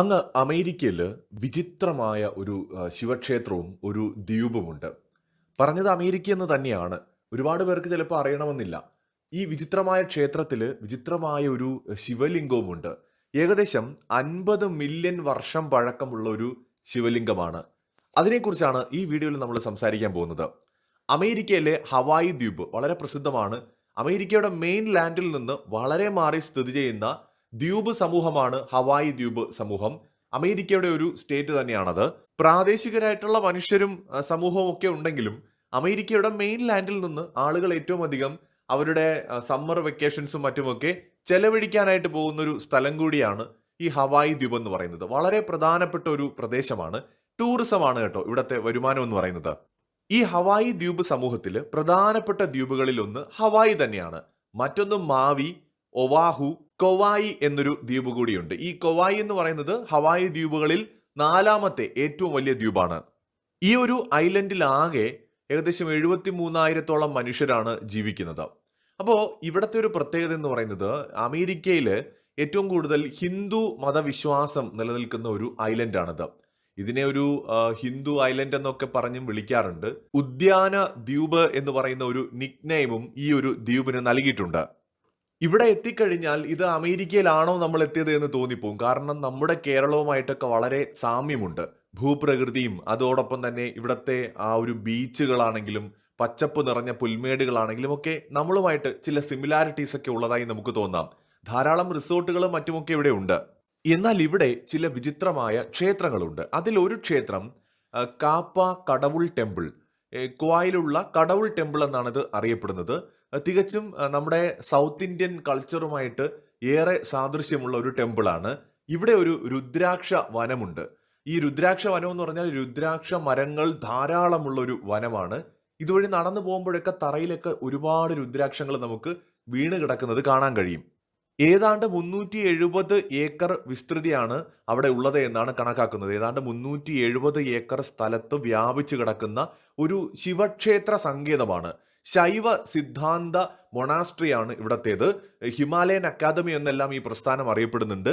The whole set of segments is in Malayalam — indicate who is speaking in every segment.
Speaker 1: അങ്ങ് അമേരിക്കയിൽ വിചിത്രമായ ഒരു ശിവക്ഷേത്രവും ഒരു ദ്വീപുമുണ്ട്. പറഞ്ഞത് അമേരിക്ക എന്ന് തന്നെയാണ്. ഒരുപാട് പേർക്ക് ചിലപ്പോൾ അറിയണമെന്നില്ല. ഈ വിചിത്രമായ ക്ഷേത്രത്തിൽ വിചിത്രമായ ഒരു ശിവലിംഗവുമുണ്ട്. ഏകദേശം അൻപത് മില്യൺ വർഷം പഴക്കമുള്ള ഒരു ശിവലിംഗമാണ്. അതിനെക്കുറിച്ചാണ് ഈ വീഡിയോയിൽ നമ്മൾ സംസാരിക്കാൻ പോകുന്നത്. അമേരിക്കയിലെ ഹവായി ദ്വീപ് വളരെ പ്രസിദ്ധമാണ്. അമേരിക്കയുടെ മെയിൻ ലാൻഡിൽ നിന്ന് വളരെ മാറി സ്ഥിതി ചെയ്യുന്ന ദ്വീപ് സമൂഹമാണ് ഹവായി ദ്വീപ് സമൂഹം. അമേരിക്കയുടെ ഒരു സ്റ്റേറ്റ് തന്നെയാണത്. പ്രാദേശികരായിട്ടുള്ള മനുഷ്യരും സമൂഹവും ഒക്കെ ഉണ്ടെങ്കിലും അമേരിക്കയുടെ മെയിൻ ലാൻഡിൽ നിന്ന് ആളുകൾ ഏറ്റവും അധികം അവരുടെ സമ്മർ വെക്കേഷൻസും മറ്റുമൊക്കെ ചെലവഴിക്കാനായിട്ട് പോകുന്ന ഒരു സ്ഥലം കൂടിയാണ് ഈ ഹവായി ദ്വീപ് എന്ന് പറയുന്നത്. വളരെ പ്രധാനപ്പെട്ട ഒരു പ്രദേശമാണ്. ടൂറിസമാണ് കേട്ടോ ഇവിടുത്തെ വരുമാനം എന്ന് പറയുന്നത്. ഈ ഹവായി ദ്വീപ് സമൂഹത്തിൽ പ്രധാനപ്പെട്ട ദ്വീപുകളിൽ ഒന്ന് ഹവായി തന്നെയാണ്. മറ്റൊന്ന് മാവി ഒവാഹു കൊവായി എന്നൊരു ദ്വീപ് കൂടിയുണ്ട്. ഈ കൊവായി എന്ന് പറയുന്നത് ഹവായി ദ്വീപുകളിൽ നാലാമത്തെ ഏറ്റവും വലിയ ദ്വീപാണ്. ഈ ഒരു ഐലൻഡിലാകെ ഏകദേശം എഴുപത്തി മൂന്നായിരത്തോളം മനുഷ്യരാണ് ജീവിക്കുന്നത്. അപ്പോൾ ഇവിടുത്തെ ഒരു പ്രത്യേകത എന്ന് പറയുന്നത് അമേരിക്കയിൽ ഏറ്റവും കൂടുതൽ ഹിന്ദു മതവിശ്വാസം നിലനിൽക്കുന്ന ഒരു ഐലൻഡാണിത്. ഇതിനെ ഒരു ഹിന്ദു ഐലൻഡ് എന്നൊക്കെ പറഞ്ഞും വിളിക്കാറുണ്ട്. ഉദ്യാന ദ്വീപ് എന്ന് പറയുന്ന ഒരു നിക്നെയിമും ഈ ഒരു ദ്വീപിന് നൽകിയിട്ടുണ്ട്. ഇവിടെ എത്തിക്കഴിഞ്ഞാൽ ഇത് അമേരിക്കയിലാണോ നമ്മൾ എത്തിയത് എന്ന് തോന്നിപ്പോവും കാരണം നമ്മുടെ കേരളവുമായിട്ടൊക്കെ വളരെ സാമ്യമുണ്ട്. ഭൂപ്രകൃതിയും അതോടൊപ്പം തന്നെ ഇവിടുത്തെ ആ ഒരു ബീച്ചുകളാണെങ്കിലും പച്ചപ്പ് നിറഞ്ഞ പുൽമേടുകളാണെങ്കിലും ഒക്കെ നമ്മളുമായിട്ട് ചില സിമിലാരിറ്റീസ് ഒക്കെ ഉള്ളതായി നമുക്ക് തോന്നാം. ധാരാളം റിസോർട്ടുകളും മറ്റുമൊക്കെ ഇവിടെ ഉണ്ട്. എന്നാൽ ഇവിടെ ചില വിചിത്രമായ ക്ഷേത്രങ്ങളുണ്ട്. അതിൽ ഒരു ക്ഷേത്രം കാപ്പ കടവുൾ ടെമ്പിൾ. ഏ, ക്വായിലുള്ള കടവുൾ ടെമ്പിൾ എന്നാണ് ഇത് അറിയപ്പെടുന്നത്. തികച്ചും നമ്മുടെ സൗത്ത് ഇന്ത്യൻ കൾച്ചറുമായിട്ട് ഏറെ സാദൃശ്യമുള്ള ഒരു ടെമ്പിളാണ്. ഇവിടെ ഒരു രുദ്രാക്ഷ വനമുണ്ട്. ഈ രുദ്രാക്ഷ വനം എന്ന് പറഞ്ഞാൽ രുദ്രാക്ഷ മരങ്ങൾ ധാരാളമുള്ള ഒരു വനമാണ്. ഇതുവഴി നടന്നു പോകുമ്പോഴൊക്കെ തറയിലൊക്കെ ഒരുപാട് രുദ്രാക്ഷങ്ങൾ നമുക്ക് വീണ് കിടക്കുന്നത് കാണാൻ കഴിയും. ഏതാണ്ട് മുന്നൂറ്റി എഴുപത് ഏക്കർ വിസ്തൃതിയാണ് അവിടെ ഉള്ളത് എന്നാണ് കണക്കാക്കുന്നത്. ഏതാണ്ട് മുന്നൂറ്റി എഴുപത് ഏക്കർ സ്ഥലത്ത് വ്യാപിച്ചു കിടക്കുന്ന ഒരു ശിവക്ഷേത്ര സങ്കേതമാണ്. ശൈവ സിദ്ധാന്ത മൊണാസ്ട്രിയാണ് ഇവിടത്തേത്. ഹിമാലയൻ അക്കാദമി എന്നെല്ലാം ഈ പ്രസ്ഥാനം അറിയപ്പെടുന്നുണ്ട്.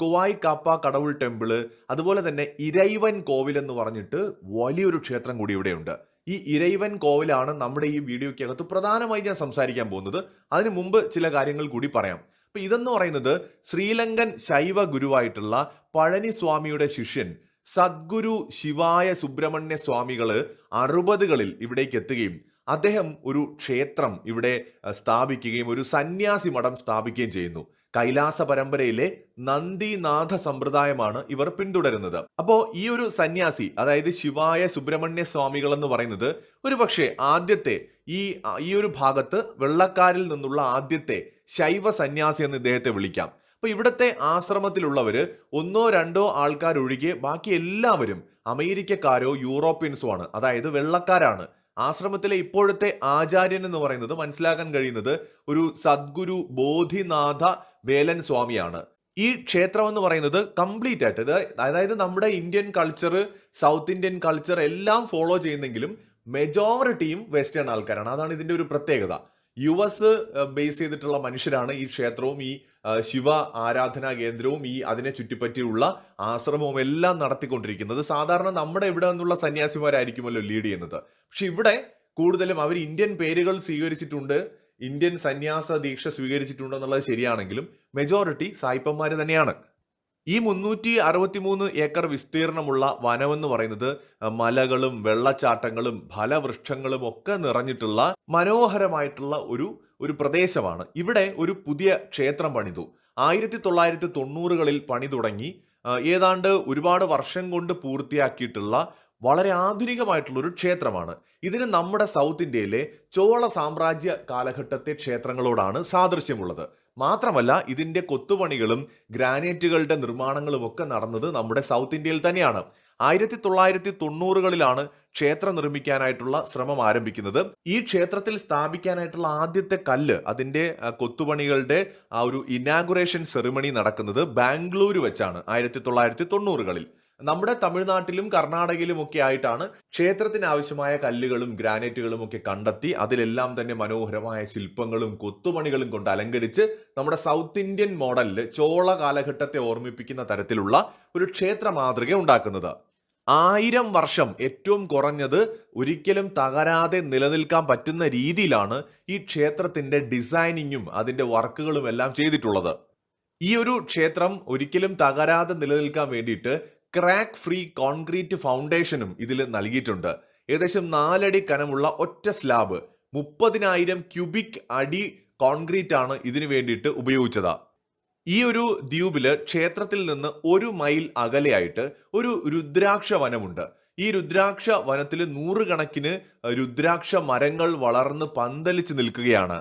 Speaker 1: കുവായ് കാപ്പ കടവുൾ ടെമ്പിൾ അതുപോലെ തന്നെ ഇരൈവൻ കോവിൽ എന്ന് പറഞ്ഞിട്ട് വലിയൊരു ക്ഷേത്രം കൂടി ഇവിടെയുണ്ട്. ഈ ഇരൈവൻ കോവിലാണ് നമ്മുടെ ഈ വീഡിയോയ്ക്കകത്ത് പ്രധാനമായി ഞാൻ സംസാരിക്കാൻ പോകുന്നത്. അതിനു മുമ്പ് ചില കാര്യങ്ങൾ കൂടി പറയാം. അപ്പൊ ഇതെന്ന് പറയുന്നത് ശ്രീലങ്കൻ ശൈവ ഗുരുവായിട്ടുള്ള പഴനിസ്വാമിയുടെ ശിഷ്യൻ സദ്ഗുരു ശിവായ സുബ്രഹ്മണ്യ സ്വാമികൾ അറുപതുകളിൽ ഇവിടേക്ക് എത്തുകയും അദ്ദേഹം ഒരു ക്ഷേത്രം ഇവിടെ സ്ഥാപിക്കുകയും ഒരു സന്യാസി മഠം സ്ഥാപിക്കുകയും ചെയ്യുന്നു. കൈലാസ പരമ്പരയിലെ നന്ദിനാഥ സമ്പ്രദായമാണ് ഇവർ പിന്തുടരുന്നത്. അപ്പോൾ ഈ ഒരു സന്യാസി അതായത് ശിവായ സുബ്രഹ്മണ്യ സ്വാമികൾ എന്ന് പറയുന്നത് ഒരു പക്ഷേ ആദ്യത്തെ ഈ ഈ ഒരു ഭാഗത്ത് വെള്ളക്കാരിൽ നിന്നുള്ള ആദ്യത്തെ ശൈവ സന്യാസി എന്ന് ഇദ്ദേഹത്തെ വിളിക്കാം. അപ്പൊ ഇവിടുത്തെ ആശ്രമത്തിലുള്ളവര് ഒന്നോ രണ്ടോ ആൾക്കാരൊഴികെ ബാക്കി എല്ലാവരും അമേരിക്കക്കാരോ യൂറോപ്യൻസോ ആണ്. അതായത് വെള്ളക്കാരാണ്. ആശ്രമത്തിലെ ഇപ്പോഴത്തെ ആചാര്യൻ എന്ന് പറയുന്നത് മനസ്സിലാക്കാൻ കഴിയുന്നത് ഒരു സദ്ഗുരു ബോധിനാഥ വേലൻ സ്വാമിയാണ്. ഈ ക്ഷേത്രം എന്ന് പറയുന്നത് കംപ്ലീറ്റ് ആയിട്ട് അതായത് നമ്മുടെ Indian culture south Indian culture എല്ലാം ഫോളോ ചെയ്യുന്നെങ്കിലും മെജോറിറ്റിയും വെസ്റ്റേൺ ആൾക്കാരാണ്. അതാണ് ഇതിന്റെ ഒരു പ്രത്യേകത. യു എസ് ബേസ് ചെയ്തിട്ടുള്ള മനുഷ്യരാണ് ഈ ക്ഷേത്രവും ഈ ശിവ ആരാധനാ കേന്ദ്രവും ഈ അതിനെ ചുറ്റിപ്പറ്റിയുള്ള ആശ്രമവും എല്ലാം നടത്തിക്കൊണ്ടിരിക്കുന്നത്. സാധാരണ നമ്മുടെ ഇവിടെ നിന്നുള്ള സന്യാസിമാരായിരിക്കുമല്ലോ ലീഡ് ചെയ്യുന്നത്. പക്ഷെ ഇവിടെ കൂടുതലും അവർ ഇന്ത്യൻ പേരുകൾ സ്വീകരിച്ചിട്ടുണ്ട്. ഇന്ത്യൻ സന്യാസ ദീക്ഷ സ്വീകരിച്ചിട്ടുണ്ട് എന്നുള്ളത് ശരിയാണെങ്കിലും മെജോറിറ്റി സായിപ്പന്മാർ തന്നെയാണ്. ഈ മുന്നൂറ്റി അറുപത്തിമൂന്ന് ഏക്കർ വിസ്തീർണമുള്ള വനമെന്ന് പറയുന്നത് മലകളും വെള്ളച്ചാട്ടങ്ങളും ഫലവൃക്ഷങ്ങളും ഒക്കെ നിറഞ്ഞിട്ടുള്ള മനോഹരമായിട്ടുള്ള ഒരു ഒരു പ്രദേശമാണ്. ഇവിടെ ഒരു പുതിയ ക്ഷേത്രം പണിതു. ആയിരത്തി തൊള്ളായിരത്തി തൊണ്ണൂറുകളിൽ പണി തുടങ്ങി. ഏതാണ്ട് ഒരുപാട് വർഷം കൊണ്ട് പൂർത്തിയാക്കിയിട്ടുള്ള വളരെ ആധുനികമായിട്ടുള്ള ഒരു ക്ഷേത്രമാണ്. ഇതിന് നമ്മുടെ സൗത്ത് ഇന്ത്യയിലെ ചോള സാമ്രാജ്യ കാലഘട്ടത്തെ ക്ഷേത്രങ്ങളോടാണ് സാദൃശ്യമുള്ളത്. മാത്രമല്ല ഇതിന്റെ കൊത്തുപണികളും ഗ്രാനൈറ്റുകളുടെ നിർമ്മാണങ്ങളും ഒക്കെ നടന്നത് നമ്മുടെ സൗത്ത് ഇന്ത്യയിൽ തന്നെയാണ്. ആയിരത്തി തൊള്ളായിരത്തി തൊണ്ണൂറുകളിലാണ് ക്ഷേത്രം നിർമ്മിക്കാനായിട്ടുള്ള ശ്രമം ആരംഭിക്കുന്നത്. ഈ ക്ഷേത്രത്തിൽ സ്ഥാപിക്കാനായിട്ടുള്ള ആദ്യത്തെ കല്ല് അതിന്റെ കൊത്തുപണികളുടെ ആ ഒരു ഇനാഗുറേഷൻ സെറിമണി നടക്കുന്നത് ബാംഗ്ലൂരു വെച്ചാണ് ആയിരത്തി തൊള്ളായിരത്തി തൊണ്ണൂറുകളിൽ നമ്മുടെ തമിഴ്നാട്ടിലും കർണാടകയിലും ഒക്കെ ആയിട്ടാണ് ക്ഷേത്രത്തിന് ആവശ്യമായ കല്ലുകളും ഗ്രാനൈറ്റുകളും ഒക്കെ കണ്ടെത്തി അതിലെല്ലാം തന്നെ മനോഹരമായ ശില്പങ്ങളും കൊത്തുപണികളും കൊണ്ട് അലങ്കരിച്ച് നമ്മുടെ സൗത്ത് ഇന്ത്യൻ മോഡലിൽ ചോള കാലഘട്ടത്തെ ഓർമ്മിപ്പിക്കുന്ന തരത്തിലുള്ള ഒരു ക്ഷേത്ര മാതൃക ഉണ്ടാക്കുന്നത്. ആയിരം വർഷം ഏറ്റവും കുറഞ്ഞത് ഒരിക്കലും തകരാതെ നിലനിൽക്കാൻ പറ്റുന്ന രീതിയിലാണ് ഈ ക്ഷേത്രത്തിന്റെ ഡിസൈനിങ്ങും അതിന്റെ വർക്കുകളും എല്ലാം ചെയ്തിട്ടുള്ളത്. ഈ ഒരു ക്ഷേത്രം ഒരിക്കലും തകരാതെ നിലനിൽക്കാൻ വേണ്ടിയിട്ട് ക്രാക്ക് ഫ്രീ കോൺക്രീറ്റ് ഫൗണ്ടേഷനും ഇതിൽ നൽകിയിട്ടുണ്ട്. ഏകദേശം നാലടി കനമുള്ള ഒറ്റ സ്ലാബ് മുപ്പതിനായിരം ക്യൂബിക് അടി കോൺക്രീറ്റ് ആണ് ഇതിനു വേണ്ടിയിട്ട് ഉപയോഗിച്ചത്. ഈ ഒരു ദ്വീപിൽ ക്ഷേത്രത്തിൽ നിന്ന് ഒരു മൈൽ അകലെയായിട്ട് ഒരു രുദ്രാക്ഷ വനമുണ്ട്. ഈ രുദ്രാക്ഷ വനത്തിൽ നൂറുകണക്കിന് രുദ്രാക്ഷ മരങ്ങൾ വളർന്ന് പന്തലിച്ച് നിൽക്കുകയാണ്.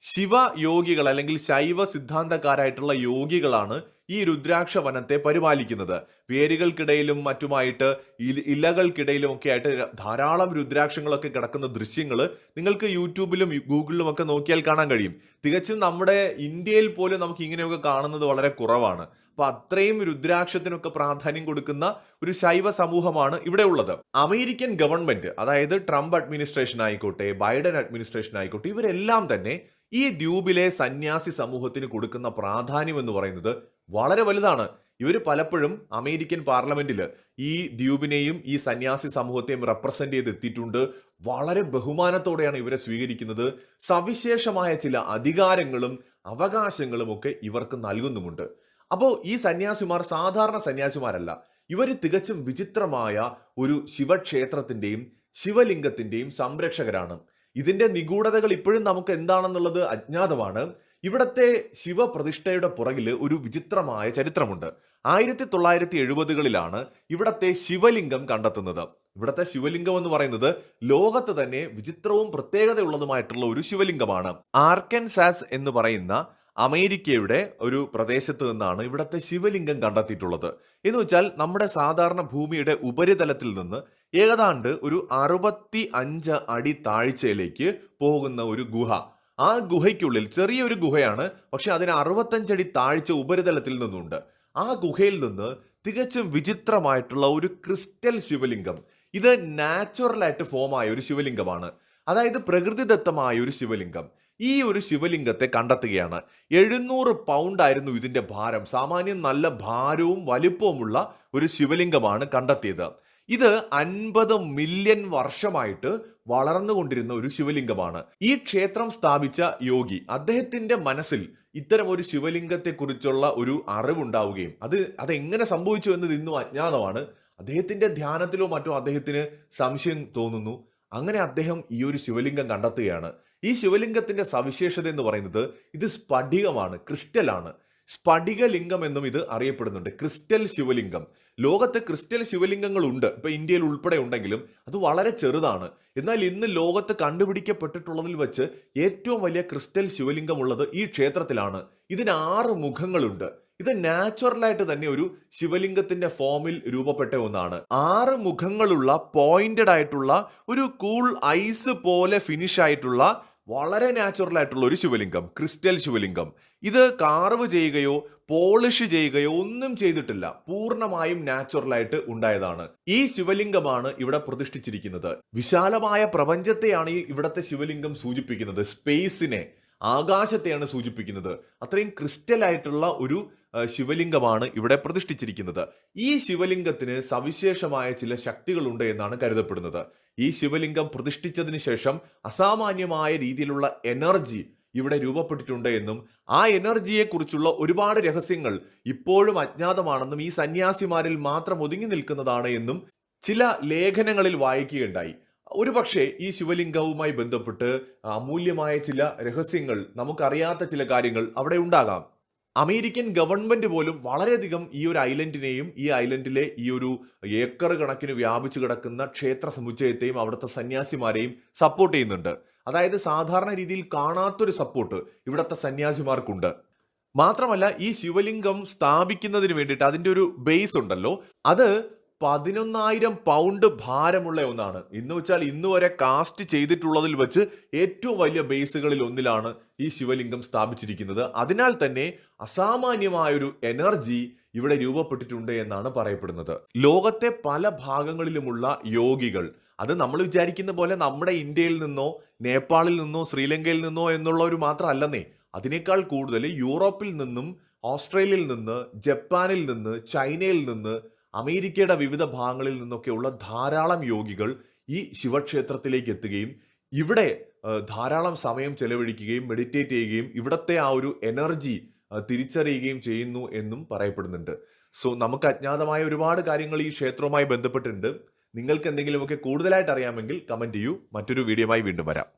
Speaker 1: ശിവ യോഗികൾ അല്ലെങ്കിൽ ശൈവ സിദ്ധാന്തക്കാരായിട്ടുള്ള യോഗികളാണ് ഈ രുദ്രാക്ഷ വനത്തെ പരിപാലിക്കുന്നത്. വേരുകൾക്കിടയിലും മറ്റുമായിട്ട് ഇല- ഇലകൾക്കിടയിലും ഒക്കെ ആയിട്ട് ധാരാളം രുദ്രാക്ഷങ്ങളൊക്കെ കിടക്കുന്ന ദൃശ്യങ്ങൾ നിങ്ങൾക്ക് യൂട്യൂബിലും ഗൂഗിളിലും ഒക്കെ നോക്കിയാൽ കാണാൻ കഴിയും. തികച്ചും നമ്മുടെ ഇന്ത്യയിൽ പോലും നമുക്ക് ഇങ്ങനെയൊക്കെ കാണുന്നത് വളരെ കുറവാണ്. അപ്പൊ അത്രയും രുദ്രാക്ഷത്തിനൊക്കെ പ്രാധാന്യം കൊടുക്കുന്ന ഒരു ശൈവ സമൂഹമാണ് ഇവിടെ ഉള്ളത്. അമേരിക്കൻ ഗവൺമെന്റ് അതായത് ട്രംപ് അഡ്മിനിസ്ട്രേഷൻ ആയിക്കോട്ടെ ബൈഡൻ അഡ്മിനിസ്ട്രേഷൻ ആയിക്കോട്ടെ ഇവരെല്ലാം തന്നെ ഈ ദ്വീപിലെ സന്യാസി സമൂഹത്തിന് കൊടുക്കുന്ന പ്രാധാന്യം എന്ന് പറയുന്നത് വളരെ വലുതാണ്. ഇവർ പലപ്പോഴും അമേരിക്കൻ പാർലമെന്റിൽ ഈ ദ്വീപിനെയും ഈ സന്യാസി സമൂഹത്തെയും റെപ്രസെന്റ് ചെയ്ത് എത്തിയിട്ടുണ്ട് വളരെ ബഹുമാനത്തോടെയാണ് ഇവരെ സ്വീകരിക്കുന്നത്. സവിശേഷമായ ചില അധികാരങ്ങളും അവകാശങ്ങളും ഒക്കെ ഇവർക്ക് നൽകുന്നുമുണ്ട്. അപ്പോൾ ഈ സന്യാസിമാർ സാധാരണ സന്യാസിമാരല്ല. ഇവർ തികച്ചും വിചിത്രമായ ഒരു ശിവക്ഷേത്രത്തിന്റെയും ശിവലിംഗത്തിന്റെയും സംരക്ഷകരാണ്. ഇതിന്റെ നിഗൂഢതകൾ ഇപ്പോഴും നമുക്ക് എന്താണെന്നുള്ളത് അജ്ഞാതമാണ്. ഇവിടത്തെ ശിവപ്രതിഷ്ഠയുടെ പുറകിൽ ഒരു വിചിത്രമായ ചരിത്രമുണ്ട്. ആയിരത്തി തൊള്ളായിരത്തി എഴുപതുകളിലാണ് ഇവിടത്തെ ശിവലിംഗം കണ്ടെത്തുന്നത്. ഇവിടത്തെ ശിവലിംഗം എന്ന് പറയുന്നത് ലോകത്ത് തന്നെ വിചിത്രവും പ്രത്യേകതയുള്ളതുമായിട്ടുള്ള ഒരു ശിവലിംഗമാണ്. ആർക്കൻസാസ് എന്ന് പറയുന്ന അമേരിക്കയുടെ ഒരു പ്രദേശത്ത് നിന്നാണ് ഇവിടത്തെ ശിവലിംഗം കണ്ടെത്തിയിട്ടുള്ളത്. എന്ന് വെച്ചാൽ നമ്മുടെ സാധാരണ ഭൂമിയുടെ ഉപരിതലത്തിൽ നിന്ന് ഏകദാണ്ട് ഒരു അറുപത്തി അഞ്ച് അടി താഴ്ചയിലേക്ക് പോകുന്ന ഒരു ഗുഹ. ആ ഗുഹയ്ക്കുള്ളിൽ ചെറിയൊരു ഗുഹയാണ് പക്ഷെ അതിന് അറുപത്തഞ്ചടി താഴ്ച ഉപരിതലത്തിൽ നിന്നുണ്ട്. ആ ഗുഹയിൽ നിന്ന് തികച്ചും വിചിത്രമായിട്ടുള്ള ഒരു ക്രിസ്റ്റൽ ശിവലിംഗം. ഇത് നാച്ചുറലായിട്ട് ഫോം ആയ ഒരു ശിവലിംഗമാണ്. അതായത് പ്രകൃതിദത്തമായ ഒരു ശിവലിംഗം. ഈ ഒരു ശിവലിംഗത്തെ കണ്ടെത്തുകയാണ്. എഴുന്നൂറ് പൗണ്ട് ആയിരുന്നു ഇതിന്റെ ഭാരം. സാമാന്യം നല്ല ഭാരവും വലിപ്പവുമുള്ള ഒരു ശിവലിംഗമാണ് കണ്ടെത്തിയത്. ഇത് അൻപത് മില്യൺ വർഷമായിട്ട് വളർന്നുകൊണ്ടിരുന്ന ഒരു ശിവലിംഗമാണ്. ഈ ക്ഷേത്രം സ്ഥാപിച്ച യോഗി അദ്ദേഹത്തിന്റെ മനസ്സിൽ ഇത്തരം ഒരു ശിവലിംഗത്തെക്കുറിച്ചുള്ള ഒരു അറിവുണ്ടാവുകയും അത് അതെങ്ങനെ സംഭവിച്ചു എന്നത് ഇന്നും അജ്ഞാതമാണ്. അദ്ദേഹത്തിന്റെ ധ്യാനത്തിലോ മറ്റോ അദ്ദേഹത്തിന് സംശയം തോന്നുന്നു. അങ്ങനെ അദ്ദേഹം ഈ ഒരു ശിവലിംഗം കണ്ടെത്തുകയാണ്. ഈ ശിവലിംഗത്തിന്റെ സവിശേഷത എന്ന് പറയുന്നത് ഇത് സ്ഫടികമാണ് ക്രിസ്റ്റലാണ്. സ്ഫടികലിംഗം എന്നും ഇത് അറിയപ്പെടുന്നുണ്ട്. ക്രിസ്റ്റൽ ശിവലിംഗം. ലോകത്ത് ക്രിസ്റ്റൽ ശിവലിംഗങ്ങൾ ഉണ്ട് ഇപ്പൊ ഇന്ത്യയിൽ ഉൾപ്പെടെ ഉണ്ടെങ്കിലും അത് വളരെ ചെറുതാണ്. എന്നാൽ ഇന്ന് ലോകത്ത് കണ്ടുപിടിക്കപ്പെട്ടിട്ടുള്ളതിൽ വെച്ച് ഏറ്റവും വലിയ ക്രിസ്റ്റൽ ശിവലിംഗം ഉള്ളത് ഈ ക്ഷേത്രത്തിലാണ്. ഇതിന് ആറ് മുഖങ്ങളുണ്ട്. ഇത് നാച്ചുറലായിട്ട് തന്നെ ഒരു ശിവലിംഗത്തിന്റെ ഫോമിൽ രൂപപ്പെട്ട ഒന്നാണ്. ആറ് മുഖങ്ങളുള്ള പോയിന്റഡ് ആയിട്ടുള്ള ഒരു കൂൾ ഐസ് പോലെ ഫിനിഷ് ആയിട്ടുള്ള വളരെ നാച്ചുറൽ ആയിട്ടുള്ള ഒരു ശിവലിംഗം ക്രിസ്റ്റൽ ശിവലിംഗം. ഇത് കാർവ് ചെയ്യുകയോ പോളിഷ് ചെയ്യുകയോ ഒന്നും ചെയ്തിട്ടില്ല. പൂർണമായും നാച്ചുറൽ ആയിട്ട് ഉണ്ടായതാണ്. ഈ ശിവലിംഗമാണ് ഇവിടെ പ്രതിഷ്ഠിച്ചിരിക്കുന്നത്. വിശാലമായ പ്രപഞ്ചത്തെയാണ് ഈ ഇവിടത്തെ ശിവലിംഗം സൂചിപ്പിക്കുന്നത്. സ്പേസിനെ ആകാശത്തെയാണ് സൂചിപ്പിക്കുന്നത്. അത്രയും ക്രിസ്റ്റൽ ആയിട്ടുള്ള ഒരു ശിവലിംഗമാണ് ഇവിടെ പ്രതിഷ്ഠിച്ചിരിക്കുന്നത്. ഈ ശിവലിംഗത്തിന് സവിശേഷമായ ചില ശക്തികളുണ്ട് എന്നാണ് കരുതപ്പെടുന്നത്. ഈ ശിവലിംഗം പ്രതിഷ്ഠിച്ചതിന് ശേഷം അസാമാന്യമായ രീതിയിലുള്ള എനർജി ഇവിടെ രൂപപ്പെട്ടിട്ടുണ്ട് എന്നും ആ എനർജിയെക്കുറിച്ചുള്ള ഒരുപാട് രഹസ്യങ്ങൾ ഇപ്പോഴും അജ്ഞാതമാണെന്നും ഈ സന്യാസിമാരിൽ മാത്രം ഒതുങ്ങി നിൽക്കുന്നതാണ് എന്നും ചില ലേഖനങ്ങളിൽ വായിക്കുകയുണ്ടായി. ഒരുപക്ഷെ ഈ ശിവലിംഗവുമായി ബന്ധപ്പെട്ട് അമൂല്യമായ ചില രഹസ്യങ്ങൾ നമുക്കറിയാത്ത ചില കാര്യങ്ങൾ അവിടെ ഉണ്ടാകാം. അമേരിക്കൻ ഗവൺമെന്റ് പോലും വളരെയധികം ഈ ഒരു ഐലൻഡിനെയും ഈ ഐലൻഡിലെ ഈ ഒരു ഏക്കർ കണക്കിന് വ്യാപിച്ചു കിടക്കുന്ന ക്ഷേത്ര സമുച്ചയത്തെയും അവിടുത്തെ സന്യാസിമാരെയും സപ്പോർട്ട് ചെയ്യുന്നുണ്ട്. അതായത് സാധാരണ രീതിയിൽ കാണാത്തൊരു സപ്പോർട്ട് ഇവിടുത്തെ സന്യാസിമാർക്കുണ്ട്. മാത്രമല്ല ഈ ശിവലിംഗം സ്ഥാപിക്കുന്നതിന് വേണ്ടിയിട്ട് അതിന്റെ ഒരു ബേസ് ഉണ്ടല്ലോ. അത് പതിനൊന്നായിരം പൗണ്ട് ഭാരമുള്ള ഒന്നാണ്. ഇന്ന് വെച്ചാൽ ഇന്ന് വരെ കാസ്റ്റ് ചെയ്തിട്ടുള്ളതിൽ വെച്ച് ഏറ്റവും വലിയ ബേസുകളിൽ ഒന്നിലാണ് ഈ ശിവലിംഗം സ്ഥാപിച്ചിരിക്കുന്നത്. അതിനാൽ തന്നെ അസാമാന്യമായൊരു എനർജി ഇവിടെ രൂപപ്പെട്ടിട്ടുണ്ട് എന്നാണ് പറയപ്പെടുന്നത്. ലോകത്തെ പല ഭാഗങ്ങളിലുമുള്ള യോഗികൾ അത് നമ്മൾ വിചാരിക്കുന്ന പോലെ നമ്മുടെ ഇന്ത്യയിൽ നിന്നോ നേപ്പാളിൽ നിന്നോ ശ്രീലങ്കയിൽ നിന്നോ എന്നുള്ളവർ മാത്രമല്ലെന്നേ അതിനേക്കാൾ കൂടുതൽ യൂറോപ്പിൽ നിന്നും ഓസ്ട്രേലിയയിൽ നിന്ന് ജപ്പാനിൽ നിന്ന് ചൈനയിൽ നിന്ന് അമേരിക്കയുടെ വിവിധ ഭാഗങ്ങളിൽ നിന്നൊക്കെയുള്ള ധാരാളം യോഗികൾ ഈ ശിവക്ഷേത്രത്തിലേക്ക് എത്തുകയും ഇവിടെ ധാരാളം സമയം ചെലവഴിക്കുകയും മെഡിറ്റേറ്റ് ചെയ്യുകയും ഇവിടത്തെ ആ ഒരു എനർജി തിരിച്ചറിയുകയും ചെയ്യുന്നു എന്നും പറയപ്പെടുന്നുണ്ട്. സോ നമുക്ക് അജ്ഞാതമായ ഒരുപാട് കാര്യങ്ങൾ ഈ ക്ഷേത്രവുമായി ബന്ധപ്പെട്ടിട്ടുണ്ട്. നിങ്ങൾക്ക് എന്തെങ്കിലുമൊക്കെ കൂടുതലായിട്ട് അറിയാമെങ്കിൽ കമന്റ് ചെയ്യൂ. മറ്റൊരു വീഡിയോയുമായി വീണ്ടും വരാം.